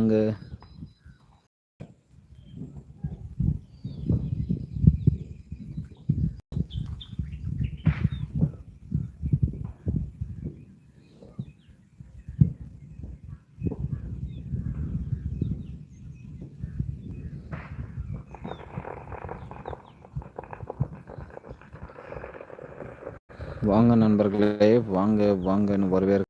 வாங்க. வாங்க நண்பர்களே வாங்க வாங்கன்னு வரவேற்க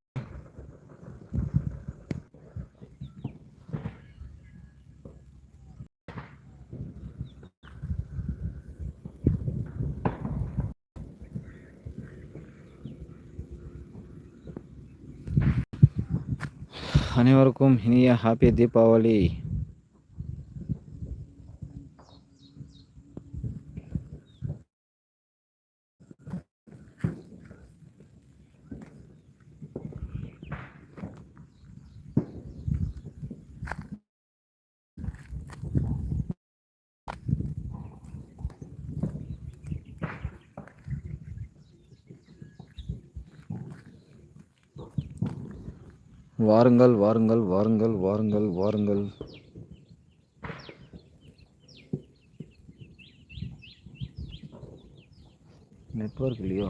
அனைவருக்கும் இனிய ஹாப்பி தீபாவளி வாருங்கள் வாருங்கள் வாருங்கள் வாருங்கள் வாருங்கள். நெட்வொர்க் இல்லையோ?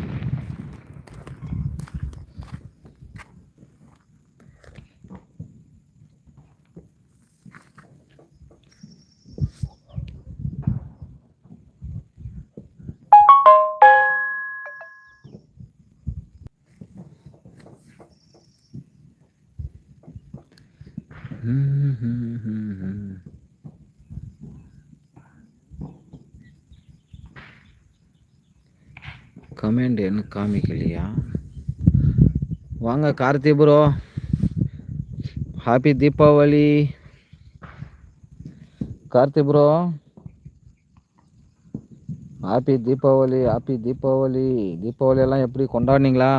கமெண்ட் என்ன காமிக்கலையா? வாங்க Karthi bro happy Deepavali Karthi bro happy Deepavali happy Deepavali Deepavali எல்லாம் எப்படி கொண்டாடினீங்களா?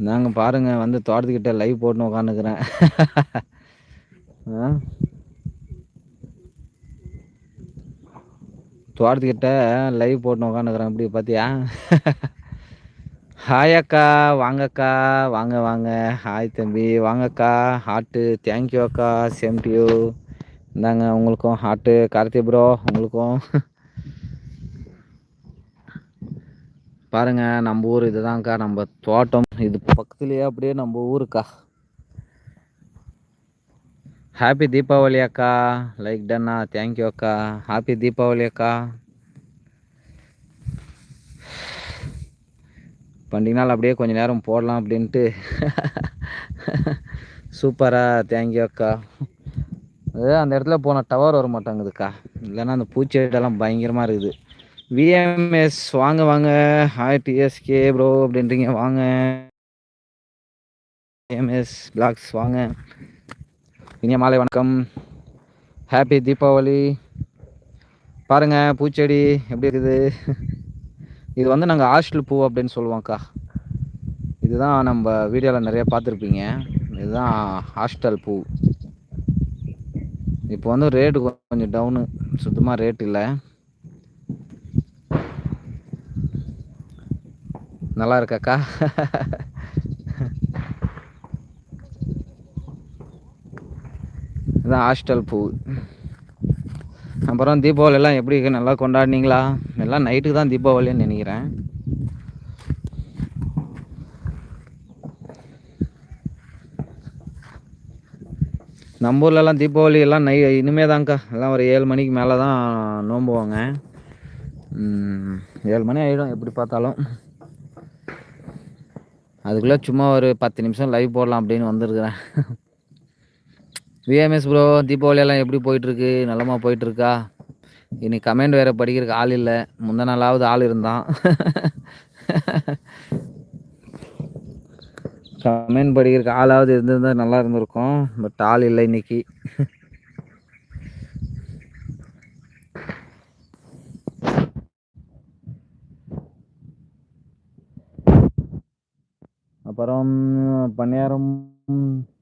நாங்கள் பாருங்கள் வந்து தோட்டத்துக்கிட்ட லைவ் போட்டுன்னு உட்காந்துக்கிறேன் ஆ? தோட்டத்துக்கிட்ட லைவ் போட்டு உட்காந்துக்கிறேன் இப்படி பார்த்தியா ஹாய் அக்கா வாங்கக்கா வாங்க வாங்க. ஹாய் தம்பி வாங்கக்கா. ஹார்ட்டு தேங்க்யூ அக்கா. சேம் டு யூ இந்தாங்க உங்களுக்கும் ஹார்ட்டு கார்த்தி ப்ரோ உங்களுக்கும். பாருங்க நம்ம ஊர் இதுதான்க்கா. நம்ம தோட்டம் இது பக்கத்துலேயே அப்படியே நம்ம ஊருக்கா. ஹாப்பி தீபாவளி அக்கா. லைக் டன்னா தேங்க்யூ அக்கா. ஹாப்பி தீபாவளி அக்கா. பண்டிகை நாள் அப்படியே கொஞ்சம் நேரம் போடலாம் அப்படின்ட்டு. சூப்பராக தேங்க்யூ அக்கா. அது அந்த இடத்துல போனால் டவர் வர மாட்டாங்குதுக்கா. இல்லைன்னா அந்த பூச்செடியெல்லாம் பயங்கரமாக இருக்குது. விஎம்எஸ் வாங்க வாங்க. ஹாய் டிஎஸ்கே ப்ரோ அப்படின்றீங்க. வாங்க. விஎம்எஸ் பிளாக்ஸ் வாங்க. இனிய மாலை வணக்கம். ஹாப்பி தீபாவளி பாருங்கள் பூச்செடி எப்படி இருக்குது? இது வந்து நாங்கள் ஹாஸ்டல் பூ அப்படின்னு சொல்லுவோம்க்கா இதுதான் நம்ம வீடியோவில் நிறைய பார்த்துருப்பீங்க. இதுதான் ஹாஸ்டல் பூ. இப்போ வந்து ரேட்டு கொஞ்சம் டவுனு சுத்தமாக ரேட் இல்லை. நல்லா இருக்காக்கா இதுதான் ஹாஸ்டல் பூ. அப்புறம் தீபாவளியெல்லாம் எப்படி எப்படி நல்லா கொண்டாடினீங்களா? எல்லாம் நைட்டுக்கு தான் தீபாவளின்னு நினைக்கிறேன். நம்ம ஊர்லலாம் தீபாவளி எல்லாம் நை இனிமே தான்க்கா. எல்லாம் ஒரு ஏழு மணிக்கு மேலே தான் நோம்புவாங்க. ஏழு மணி ஆகிடும் எப்படி பார்த்தாலும். அதுக்குள்ளே சும்மா ஒரு பத்து நிமிஷம் லைவ் போடலாம் அப்படின்னு வந்திருக்கிறேன். விஎம்எஸ் ப்ரோ தீபாவளி எல்லாம் எப்படி போயிட்டுருக்கு? நல்லமா போயிட்டுருக்கா? இனி கமெண்ட் வேறு படிக்கிறதுக்கு ஆள் இல்லை. முந்த நாளாவது ஆள் இருந்தான். கமெண்ட் படிக்கிறதுக்கு ஆளாவது இருந்திருந்தால் நல்லா இருந்திருக்கும். பட் ஆள் இல்லை இன்னைக்கு. அப்புறம் பணியாரம்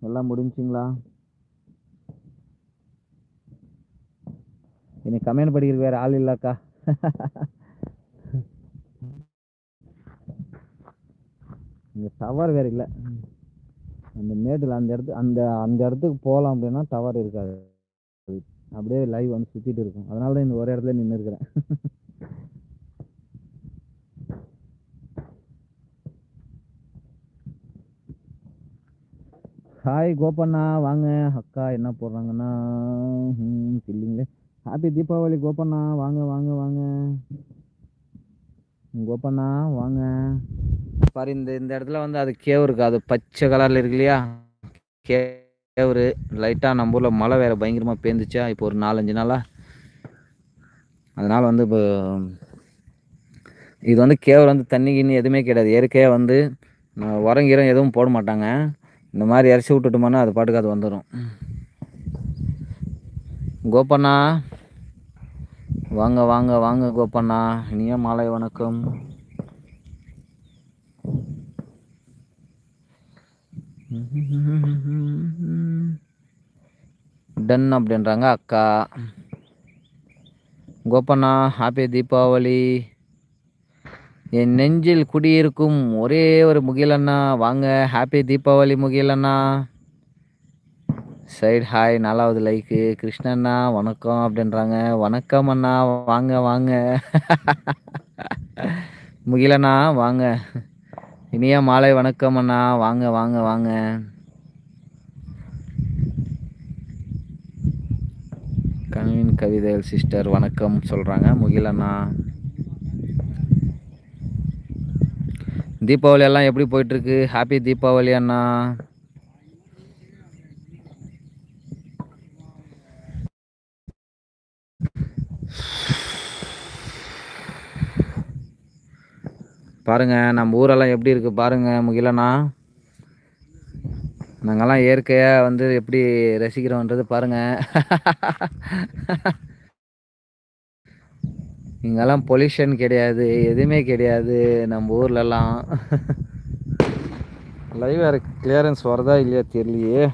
எல்லாம் முடிஞ்சிங்களா? இனி கமெண்ட் படிக்கிற வேறு ஆள் இல்லைக்கா. இங்கே டவர் வேறு இல்லை. அந்த மேட்டில் அந்த இடத்து அந்த அந்த இடத்துக்கு போகலாம் அப்படின்னா டவர் இருக்காது. அப்படியே லைவ் வந்து சுற்றிட்டு இருக்கும். அதனால தான் இந்த ஒரு இடத்துல நின்று இருக்கிறேன். ஹாய் கோபண்ணா வாங்க. அக்கா என்ன போடுறாங்கன்னா இல்லைங்களே ஹாப்பி தீபாவளி கோபண்ணா வாங்க வாங்க வாங்க. கோபண்ணா வாங்க. பாரு இந்த இந்த இடத்துல வந்து அது கேவு இருக்கு. அது பச்சை கலரில் இருக்கு இல்லையா? கேவுரு லைட்டாக நம்ம ஊரில் மழை வேறு பயங்கரமாக பேந்துச்சா? இப்போ ஒரு நாலஞ்சு நாளாக அதனால் வந்து இப்போ இது வந்து கேவர் வந்து தண்ணி கிண்ணி எதுவுமே கிடையாது. இயற்கையாக வந்து உரம் கீரம் எதுவும் போட மாட்டாங்க. இந்த மாதிரி இறச்சி விட்டுட்டோம்னா அது பாட்டுக்கு அது வந்துடும் கோபண்ணா வாங்க வாங்க வாங்க கோபண்ணா. இனிய மாலை வணக்கம். டன் அப்படின்றாங்க அக்கா. கோபண்ணா ஹாப்பி தீபாவளி. என் நெஞ்சில் குடியிருக்கும் ஒரே ஒரு முகிலண்ணா. வாங்க ஹாப்பி தீபாவளி முகிலண்ணா. சைடு ஹாய் நாலாவது லைக்கு கிருஷ்ணண்ணா வணக்கம் அப்படின்றாங்க. வணக்கம் அண்ணா வாங்க வாங்க. முகிலண்ணா வாங்க. இனிய மாலை வணக்கம் அண்ணா வாங்க வாங்க வாங்க. கவின் கவிதைகள் சிஸ்டர் வணக்கம் சொல்கிறாங்க முகிலண்ணா. தீபாவளி எல்லாம் எப்படி போயிட்டுருக்கு ஹாப்பி தீபாவளி அண்ணா. பாருங்கள் நம்ம ஊரெல்லாம் எப்படி இருக்குது பாருங்க முகிலண்ணா. நாங்கள்லாம் இயற்கையாக வந்து எப்படி ரசிக்கிறோன்றது பாருங்கள் இங்கெல்லாம் பொல்யூஷன் கிடையாது எதுவுமே கிடையாது நம்ம ஊர்லலாம் லைவ் வேறு கிளியரன்ஸ் வரதா இல்லையா தெரியலையே.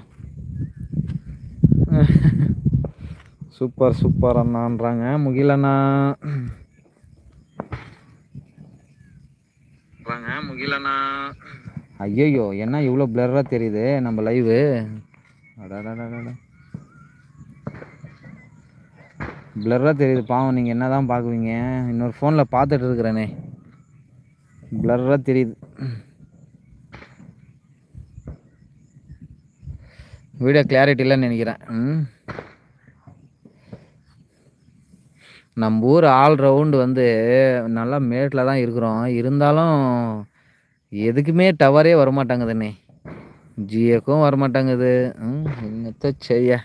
சூப்பர் சூப்பர் அண்ணான்றாங்க முகிலண்ணா. முகிலண்ணா. ஐயோ என்ன இவ்வளோ பிளராக தெரியுது நம்ம லைவு அடாடாடாடா தெரியுது பாவம் நீங்கள் என்ன தான் பார்க்குவீங்க இன்னொரு ஃபோனில் பார்த்துட்டு இருக்கிறேனே. பிளராக தெரியுது. வீடியோ கிளாரிட்டி இல்லைன்னு நினைக்கிறேன். ம். நம்ம ஊர் ஆல் ரவுண்டு வந்து நல்லா மேட்டில் தான் இருக்கிறோம். இருந்தாலும் எதுக்குமே டவரே வரமாட்டாங்குதுண்ணே ஜியோக்கும் வரமாட்டேங்குது. ம் என்னத்த செய்ய?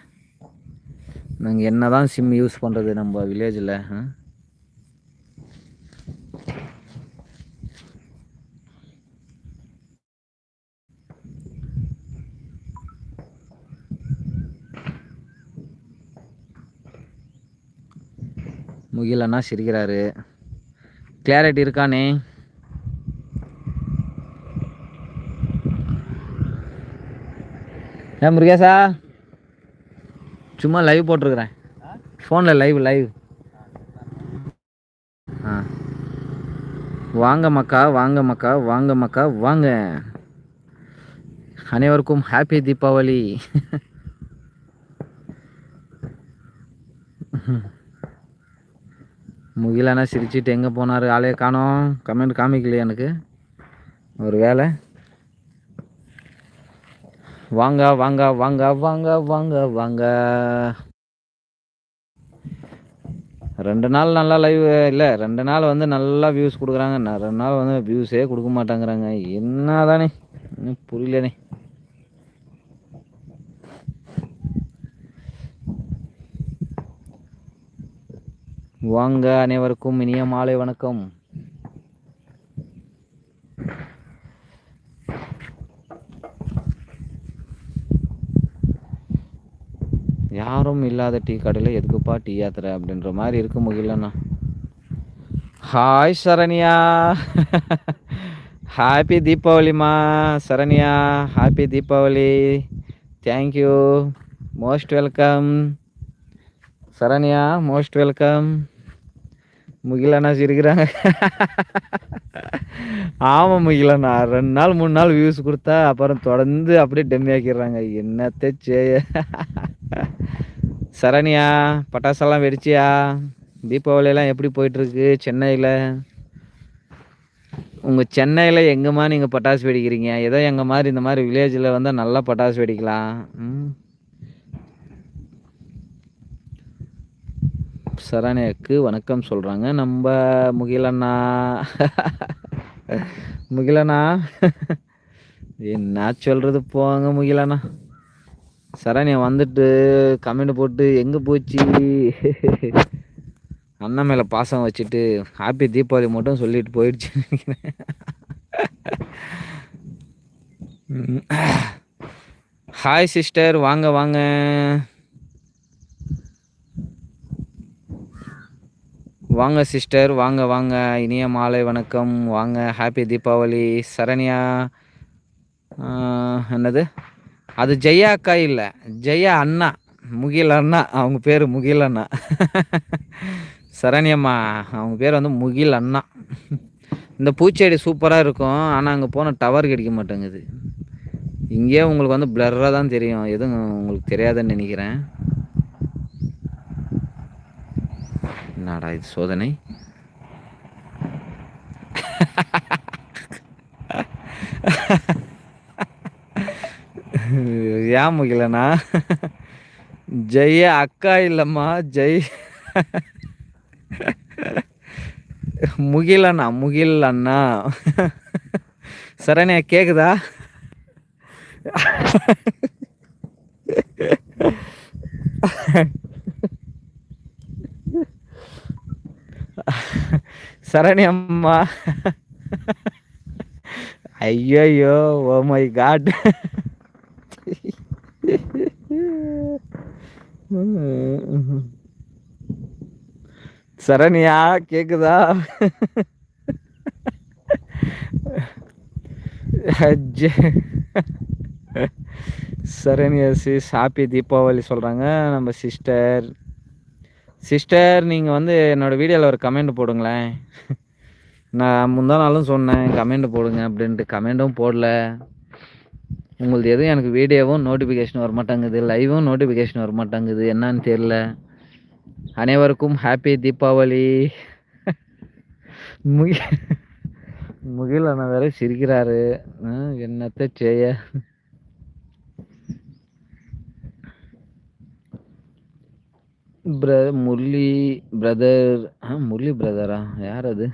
நாங்கள் என்ன தான் சிம் யூஸ் பண்ணுறது நம்ம வில்லேஜில் முகிலண்ணா சிரிக்கிறாரு. கிளாரிட்டி இருக்கானே ஏன் முருகேசா? சும்மா லைவ் போட்டிருக்கிறேன். ஃபோனில் லைவ் லைவ் ஆ. வாங்க மக்கா வாங்க மக்கா வாங்க மக்கா வாங்க. அனைவருக்கும் ஹாப்பி தீபாவளி. முகிலானா சிரிச்சிட்டு எங்கே போனார்? ஆளே காணோம். கமெண்ட் காமிக்கலையே எனக்கு. ஒரு வேலை வாங்க வாங்க வாங்க வாங்க வாங்க வாங்க. ரெண்டு நாள் நல்லா லைவ் இல்லை ரெண்டு நாள் வந்து நல்லா வியூஸ் கொடுக்குறாங்க. ரெண்டு நாள் வந்து வியூஸே கொடுக்க மாட்டேங்கிறாங்க. என்ன தானே இன்னும் புரியலனே வாங்க அனைவருக்கும் இனிய மாலை வணக்கம். யாரும் இல்லாத டீ கடையில் எதுக்குப்பா டீ யாத்திரை அப்படின்ற மாதிரி இருக்க முடியலண்ணா hi Saranya. Happy தீபாவளிம்மா. Saranya happy Deepavali. Thank you most welcome Saranya most welcome முகிலண்ணா சிரிக்கிறாங்க. ஆமாம் முகிலண்ணா ரெண்டு நாள் மூணு நாள் வியூஸ் கொடுத்தா அப்புறம் தொடர்ந்து அப்படியே டெம்மி ஆக்கிடுறாங்க என்னத்தை செய்ய? சரண்யா பட்டாசெல்லாம் வெடிச்சியா? தீபாவளியெல்லாம் எப்படி போயிட்டுருக்கு சென்னையில்? உங்கள் சென்னையில் எங்கேம்மா நீங்கள் பட்டாசு வெடிக்கிறீங்க? ஏதோ எங்கள் மாதிரி இந்த மாதிரி வில்லேஜில் வந்தால் நல்லா பட்டாசு வெடிக்கலாம். ம். சரணியாக்கு வணக்கம் சொல்கிறாங்க நம்ம முகிலண்ணா. முகிலண்ணா. என்ன சொல்கிறது போங்க முகிலண்ணா. சரணியா வந்துட்டு கமெண்ட் போட்டு எங்கே போச்சு? அண்ணன் மேலே பாசம் வச்சுட்டு ஹாப்பி தீபாவளி மட்டும் சொல்லிட்டு போயிடுச்சு ஹாய் சிஸ்டர் வாங்க வாங்க. வாங்க சிஸ்டர் வாங்க வாங்க. இனிய மாலை வணக்கம். வாங்க. ஹாப்பி தீபாவளி சரண்யா என்னது? அது ஜெயா அக்கா இல்லை. ஜெயா அண்ணா. முகில் அண்ணா. அவங்க பேர் முகில் அண்ணா. சரண்யம்மா. அவங்க பேர் வந்து முகில் அண்ணா. இந்த பூச்செடி சூப்பராக இருக்கும். ஆனால் அங்கே போனால் டவர் கிடைக்க மாட்டேங்குது. இங்கேயே உங்களுக்கு வந்து பிளர்ராக தான் தெரியும். எதுவும் உங்களுக்கு தெரியாதுன்னு நினைக்கிறேன். என்னடா இது சோதனை? ஏன் முகிலண்ணா ஜெய அக்கா இல்லைம்மா ஜெய். முகிலண்ணா. முகில் அண்ணா சரண்யா கேக்குதா? சரண்யம்மா ஐயோ ஓ மை காட். சரணியா கேக்குதா? சரணியா சிஸ் ஹாப்பி தீபாவளி சொல்கிறாங்க நம்ம சிஸ்டர் சிஸ்டர் நீங்கள் வந்து என்னோடய வீடியோவில் ஒரு கமெண்ட் போடுங்களேன். நான் முந்தா நாளும் சொன்னேன் கமெண்ட் போடுங்க அப்படின்ட்டு. கமெண்ட்டும் போடல. உங்களது எதுவும் எனக்கு வீடியோவும் நோட்டிஃபிகேஷன் வர மாட்டேங்குது லைவும் நோட்டிஃபிகேஷன் வர மாட்டேங்குது. என்னன்னு தெரில அனைவருக்கும் ஹாப்பி தீபாவளி. முகி முகில் அண்ணா வேற சிரிக்கிறாரு. என்னத்தை செய்ய? பிர முரளி பிரதர் ஆ முரளி பிரதரா யார் அது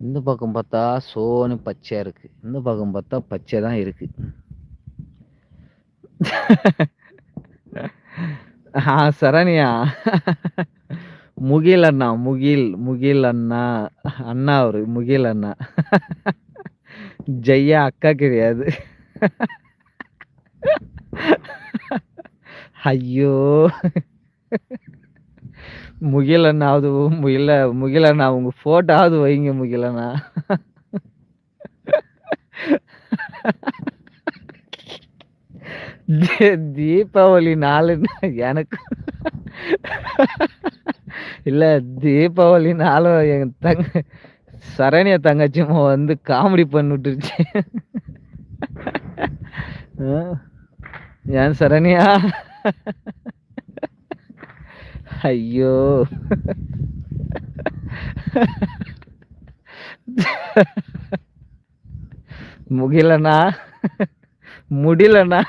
இந்த பக்கம் பார்த்தா சோனு பச்சையா இருக்கு. இந்த பக்கம் பார்த்தா பச்சை தான் இருக்கு. ஆ சரணியா. முகில் அண்ணா முகில் முகில் அண்ணா. அண்ணா அவரு முகில் அண்ணா. ஜெய்யா அக்கா கிடையாது. ஐயோ. முகிலண்ணாவது முகில முகிலண்ணா உங்க போட்டோவது வைங்க முகிலண்ணா. தீபாவளி நாளுன்னா எனக்கு. இல்ல தீபாவளி நாளும் என் தங்க சரணிய தங்கச்சியம்மா வந்து காமெடி பண்ணிட்டுருச்சு ஏன் சரணியா? ஐயோ. முகிலண்ணா முடியலண்ணா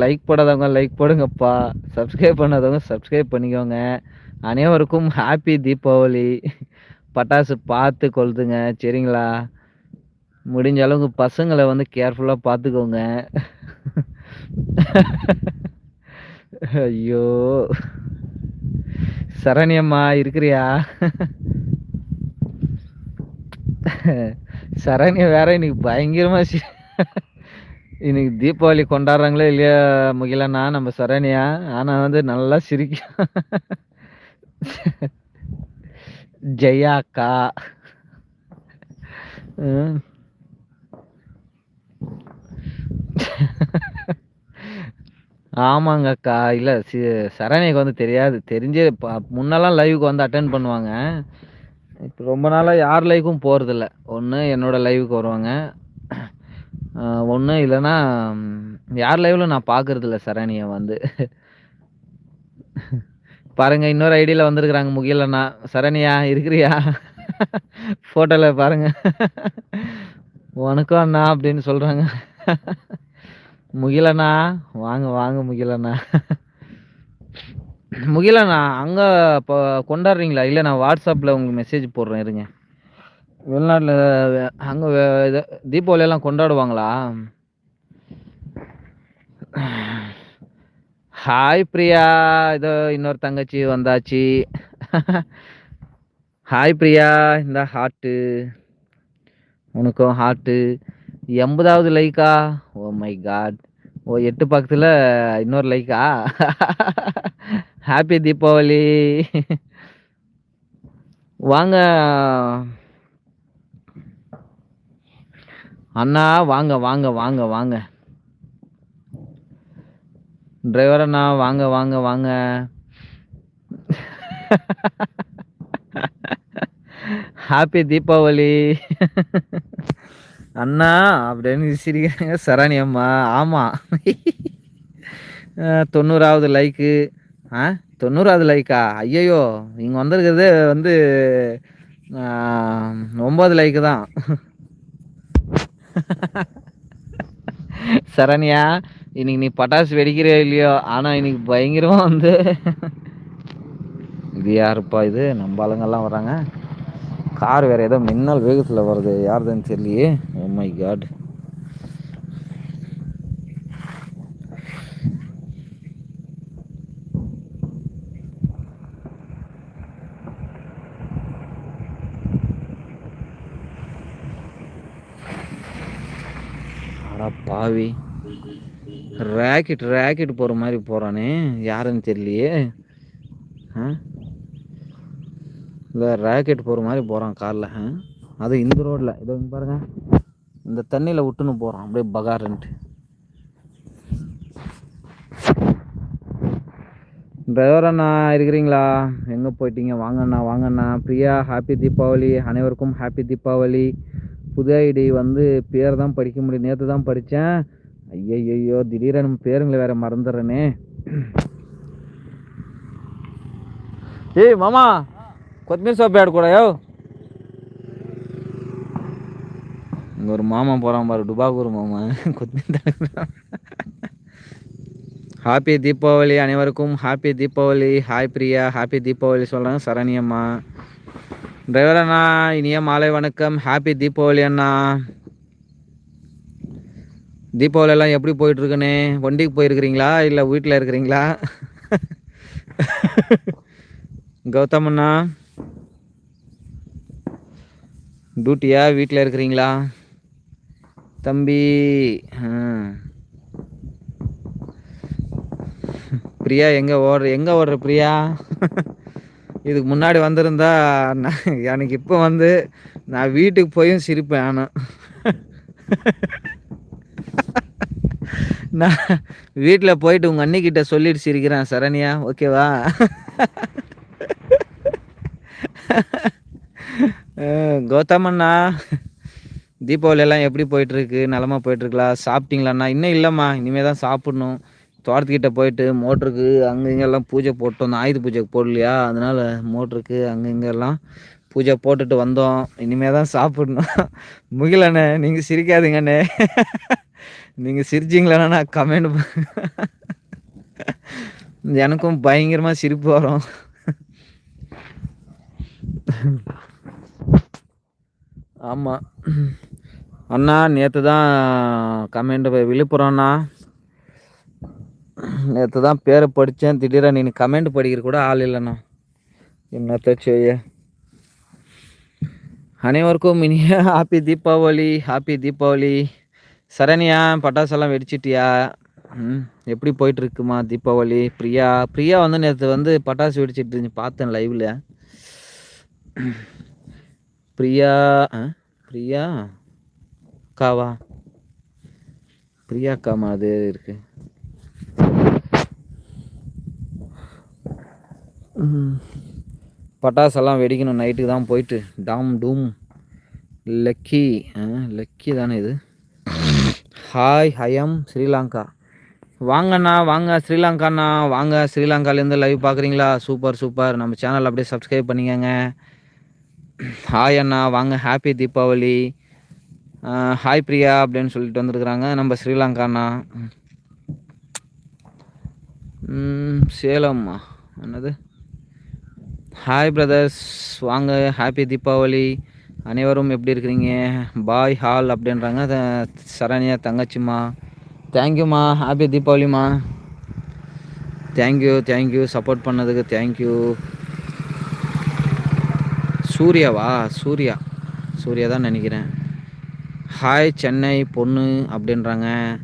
லைக் போடாதவங்க லைக் போடுங்கப்பா. சப்ஸ்கிரைப் பண்ணாதவங்க சப்ஸ்கிரைப் பண்ணிக்கோங்க. அனைவருக்கும் ஹாப்பி தீபாவளி. பட்டாசு பார்த்து கொளுத்துங்க சரிங்களா? முடிஞ்ச அளவுக்கு பசங்களை வந்து கேர்ஃபுல்லாக பார்த்துக்கோங்க. ஐயோ. சரணியம்மா இருக்கிறியா? சரண்யா வேற இன்னைக்கு பயங்கரமா இன்னைக்கு தீபாவளி கொண்டாடுறாங்களே இல்லையா முகிலண்ணா நம்ம சரண்யா? ஆனா வந்து நல்லா சிரிக்கும் ஜெயா அக்கா. ம். ஆமாங்க அக்கா இல்ல சி சரண்யாக்கு வந்து தெரியாது. தெரிஞ்சே ப முன்னெல்லாம் லைவுக்கு வந்து அட்டன் பண்ணுவாங்க. இப்போ ரொம்ப நாளா யார் லைவுக்கும் போறதில்ல. ஒன்று என்னோட லைவுக்கு வருவாங்க. ஒன்று இல்லைன்னா ம், யார் லைவ்ல நான் பார்க்கறதில்ல சரணியை வந்து. பாருங்க இன்னொரு ஐடியில் வந்திருக்கிறாங்க முகிலண்ணா சரணியா இருக்கிறியா? ஃபோட்டோவில் பாருங்க. வணக்கம் அண்ணா அப்படின்னு சொல்கிறாங்க முகிலண்ணா வாங்க வாங்க முகிலண்ணா. முகிலண்ணா அங்கே இப்போ கொண்டாடுறீங்களா? இல்லை நான் வாட்ஸ்அப்பில் உங்களுக்கு மெசேஜ் போடுறேன் இருங்க. வெளிநாட்டில் அங்கே இது தீபாவளியெல்லாம் கொண்டாடுவாங்களா? ஹாய் பிரியா. இதோ இன்னொரு தங்கச்சி வந்தாச்சு. ஹாய் பிரியா. இந்த ஹார்ட்டு உனக்கும் ஹார்ட்டு எண்பதாவது லைக்கா ஓ மை காட் ஓ எட்டு பக்கத்தில் இன்னொரு லைக்கா ஹாப்பி தீபாவளி வாங்க. அண்ணா வாங்க வாங்க வாங்க வாங்க. டிரைவர் அண்ணா வாங்க வாங்க வாங்க. ஹாப்பி தீபாவளி. அண்ணா அப்படின்னு சிரிக்கிறாங்க சரணி அம்மா ஆமாம் தொண்ணூறாவது லைக்கு ஆ தொண்ணூறாவது லைக்கா ஐயையோ இங்கே வந்திருக்கிறது வந்து ஒம்பது லைக்கு தான். சரண்யா இன்னைக்கு நீ பட்டாசு வெடிக்கிறியோ இல்லையோ? ஆனால் இன்னைக்கு பயங்கரமாக வந்து இது யாருப்பா இது? நம்ம ஆளுங்கெல்லாம் வராங்க கார் வேற ஏதோ மின்னல் வேகத்தில் வருது. யாருதுன்னு தெரியலையே. ஓ மை காட் பாவி. ராக்கெட் ராக்கெட் போகிற மாதிரி போகிறானே யாருன்னு தெரியலையே. ஆ இல்லை ராக்கெட் போகிற மாதிரி போகிறான் காரில் அது இந்த ரோட்டில் இதோ இங்க பாருங்க. இந்த தண்ணியில் விட்டுன்னு போகிறான் அப்படியே பகாருன்ட்டு. டிரைவர் அண்ணா இருக்கிறீங்களா? எங்கே போயிட்டீங்க? வாங்கண்ணா வாங்கண்ணா பிரியா ஹாப்பி தீபாவளி. அனைவருக்கும் ஹாப்பி தீபாவளி. புது ஐடி வந்து பேர் தான் படிக்க முடியும். நேற்று தான் படித்தேன் ஐயையோ திடீரெனு பேருங்களை வேற மறந்துடுறேனே. ஏய் மாமா! கொத்தமல்லி சோப்பு ஆடக்கூடாயோ இங்கே ஒரு மாமா போகிறான் பாரு டுபாகூர் மாமா. கொத்தமல்லி ஹாப்பி தீபாவளி அனைவருக்கும். Happy Deepavali hi Priya. Happy Deepavali சொல்கிறாங்க சரணி அம்மா. டிரைவர் அண்ணா இனிய மாலை வணக்கம். ஹாப்பி தீபாவளி அண்ணா. தீபாவளி எல்லாம் எப்படி போயிட்டுருக்குன்னு? வண்டிக்கு போயிருக்கிறீங்களா? இல்லை வீட்டில் இருக்கிறீங்களா? கௌதம் அண்ணா. டியூட்டியா வீட்டில் இருக்கிறீங்களா? தம்பி பிரியா எங்கே ஓடுற எங்கே ஓடுற பிரியா? இதுக்கு முன்னாடி வந்திருந்தா நான் எனக்கு இப்போ வந்து நான் வீட்டுக்கு போயும் சிரிப்பேன் ஆனால் நான் வீட்டில் போயிட்டு உங்கள் அண்ணிக்கிட்ட சொல்லிட்டு சிரிக்கிறேன் சரண்யா. ஓகேவா? கௌதமண்ணா தீபாவளி எல்லாம் எப்படி போயிட்டுருக்கு? நலமா போயிட்டுருக்கலா? சாப்பிட்டீங்களாண்ணா இன்னும் இல்லைம்மா. இனிமேல் தான் சாப்பிட்ணும். தோட்டத்துக்கிட்ட போயிட்டு மோட்டருக்கு அங்கே இங்கெல்லாம் பூஜை போட்டோம். ஆயுத பூஜைக்கு போடலையா? அதனால் மோட்டருக்கு அங்கே இங்கெல்லாம் பூஜை போட்டுட்டு வந்தோம். இனிமேல் தான் சாப்பிடணும் முகிலண்ணே நீங்கள் சிரிக்காதீங்கண்ணே நீங்கள் சிரிச்சிங்களேண்ணா கமெண்ட் எனக்கும் பயங்கரமாக சிரிப்பு வரும். ஆமாம் அண்ணா நேற்று தான் கமெண்ட் விழுப்புரம்ண்ணா நேற்று தான் பேரை படித்தேன் திடீர்னு நீ கமெண்ட் படிக்கிற கூட ஆள் இல்லைண்ணா. என்னத்த செய்ய? அனைவருக்கும் இனிய ஹாப்பி தீபாவளி ஹாப்பி தீபாவளி. சரணியா பட்டாசெல்லாம் வெடிச்சிட்டியா? ம் எப்படி போயிட்டுருக்குமா தீபாவளி? பிரியா பிரியா வந்து நேற்று வந்து பட்டாசு வெடிச்சிட்டு இருந்துச்சு. பார்த்தேன் லைவில் பிரியா பிரியா? அக்காவா பிரியா அக்காமா அது இருக்கு? பட்டாசெல்லாம் வெடிக்கணும் நைட்டுக்கு தான் போயிட்டு. டாம் டூம். லக்கி லக்கி தானே இது? ஹாய் ஹயம் ஸ்ரீலங்கா. வாங்கண்ணா வாங்க ஸ்ரீலங்காண்ணா. வாங்க ஸ்ரீலங்காலேருந்து லைவ் பார்க்குறீங்களா சூப்பர் சூப்பர். நம்ம சேனல் அப்படியே சப்ஸ்கிரைப் பண்ணிக்கங்க. ஹாய் அண்ணா வாங்க. ஹாப்பி தீபாவளி ஹாய் பிரியா அப்படின்னு சொல்லிட்டு வந்திருக்கிறாங்க. நம்ம ஸ்ரீலங்காண்ணா சேலம்மா என்னது? ஹாய் பிரதர்ஸ் வாங்க. ஹாப்பி தீபாவளி அனைவரும் எப்படி இருக்கிறீங்க? பாய் ஹால் அப்படின்றாங்க. சரண்யா தங்கச்சிம்மா. தேங்க்யூம்மா happy தீபாவளிம்மா thank you thank you support பண்ணதுக்கு தேங்க்யூ சூர்யாவா? சூர்யா. சூர்யா தான் நினைக்கிறேன். ஹாய் சென்னை பொண்ணு அப்படின்றாங்க.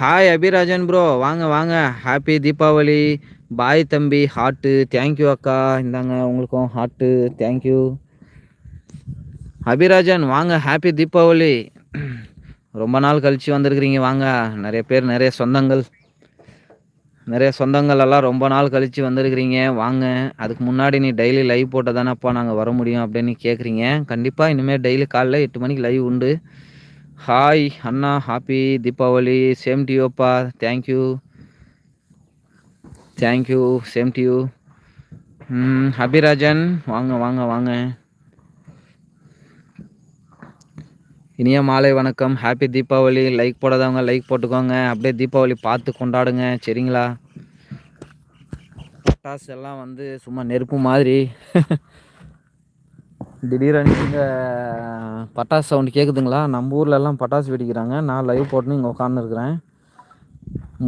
ஹாய் அபிராஜன் ப்ரோ வாங்க வாங்க. ஹாப்பி தீபாவளி. பாய் தம்பி. ஹாட்டு தேங்க்யூ அக்கா. இந்தாங்க உங்களுக்கும் ஹாட்டு தேங்க்யூ அபிராஜன் வாங்க. ஹாப்பி தீபாவளி. ரொம்ப நாள் கழித்து வந்திருக்கிறீங்க. வாங்க. நிறைய பேர் நிறைய சொந்தங்கள். நிறைய சொந்தங்கள் எல்லாம் ரொம்ப நாள் கழித்து வந்திருக்கிறீங்க. வாங்க. அதுக்கு முன்னாடி நீ டெய்லி லைவ் போட்டால் தானேப்பா நாங்கள் வர முடியும் அப்படின்னு கேட்குறீங்க கண்டிப்பாக இனிமேல் டெய்லி காலைல எட்டு மணிக்கு லைவ் உண்டு. ஹாய் அண்ணா happy Deepavali. Same டியூப்பா thank you thank you same to you Abirajan வாங்க வாங்க வாங்க. இனிய மாலை வணக்கம். ஹாப்பி தீபாவளி. லைக் போடாதவங்க லைக் போட்டுக்கோங்க. அப்படியே தீபாவளி பார்த்து கொண்டாடுங்க. சரிங்களா? பட்டாசு எல்லாம் வந்து சும்மா நெருப்பு மாதிரி. திடீரெனு இங்கே பட்டாசு சவுண்டு கேட்குதுங்களா நம்ம ஊர்லெல்லாம் பட்டாசு வெடிக்கிறாங்க. நான் லைவ் போட்டுன்னு இங்கே உட்காந்துருக்குறேன்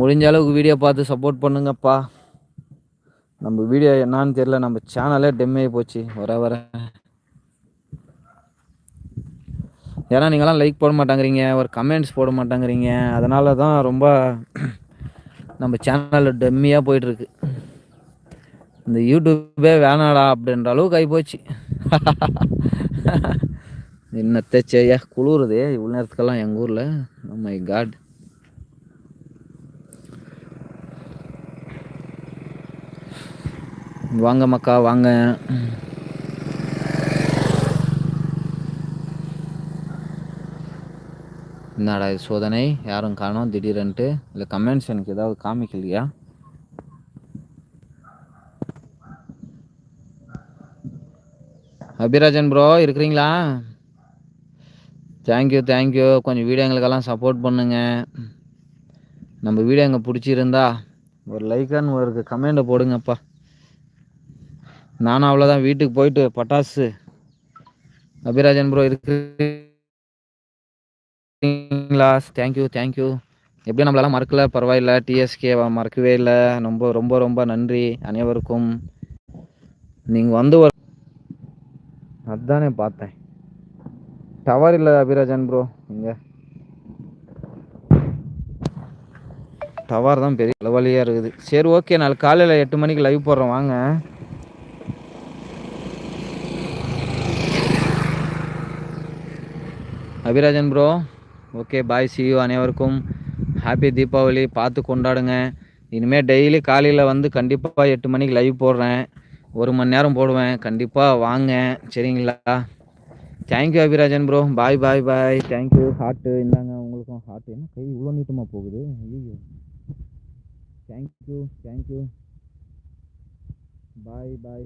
முடிஞ்ச அளவுக்கு வீடியோ பார்த்து சப்போர்ட் பண்ணுங்கப்பா. நம்ம வீடியோ என்னான்னு தெரியல. நம்ம சேனலே டெம்மே போச்சு. வர வர. ஏன்னா நீங்களாம் லைக் போட மாட்டேங்கிறீங்க ஒரு கமெண்ட்ஸ் போட மாட்டேங்கிறீங்க. அதனால தான் ரொம்ப நம்ம சேனலில் டெம்மியாக போயிட்டுருக்கு. இந்த யூடியூப்பே வேணாடா அப்படின்ற அளவுக்கு ஆகிப்போச்சு என்ன என்னத்தை செய்ய? குளிருதே இவ்வளோ நேரத்துக்கெல்லாம் எங்கள் ஊரில்? மை oh காட் வாங்க மக்கா வாங்க. என்னடா இது சோதனை? யாரும் காணும்? திடீரென்ட்டு. இல்லை கமெண்ட்ஸ் எனக்கு ஏதாவது காமிக்கலையா? அபிராஜன் ப்ரோ இருக்கிறீங்களா? தேங்க்யூ தேங்க்யூ கொஞ்சம் வீடியோ எங்களுக்கெல்லாம் சப்போர்ட் பண்ணுங்க. நம்ம வீடியோ எங்கே பிடிச்சிருந்தா ஒரு லைக்கான்னு ஒரு கமெண்ட்டை போடுங்கப்பா. நானும் அவ்வளோதான் வீட்டுக்கு போயிட்டு பட்டாசு. அபிராஜன் ப்ரோ இருக்கு இருக்குங்களா தேங்க்யூ தேங்க்யூ எப்படியும் நம்மளால மறக்கல பரவாயில்ல. டிஎஸ்கே மறக்கவே இல்லை. ரொம்ப ரொம்ப ரொம்ப நன்றி அனைவருக்கும். நீங்கள் வந்து ஒரு அதுதானே பார்த்தேன். டவர் இல்லை அபிராஜன் ப்ரோ இங்கே. டவர் தான் பெரிய அளவலியாக இருக்குது. சரி ஓகே நாளைக்கு காலையில் எட்டு மணிக்கு லைவ் போடுறோம். வாங்க. Abirajan bro okay bye see you அனைவருக்கும். ஹாப்பி தீபாவளி பார்த்து கொண்டாடுங்க. இனிமேல் டெய்லி காலையில் வந்து கண்டிப்பாக எட்டு மணிக்கு லைவ் போடுறேன். ஒரு மணி நேரம் போடுவேன். கண்டிப்பாக வாங்க. சரிங்களா? Thank you Abirajan bro bye bye bye thank you heart இந்தாங்க உங்களுக்கும் ஹார்ட்டு என்ன கை இவ்வளோ நீட்டமாக போகுது? ஐயோ தேங்க்யூ தேங்க்யூ பாய் பாய்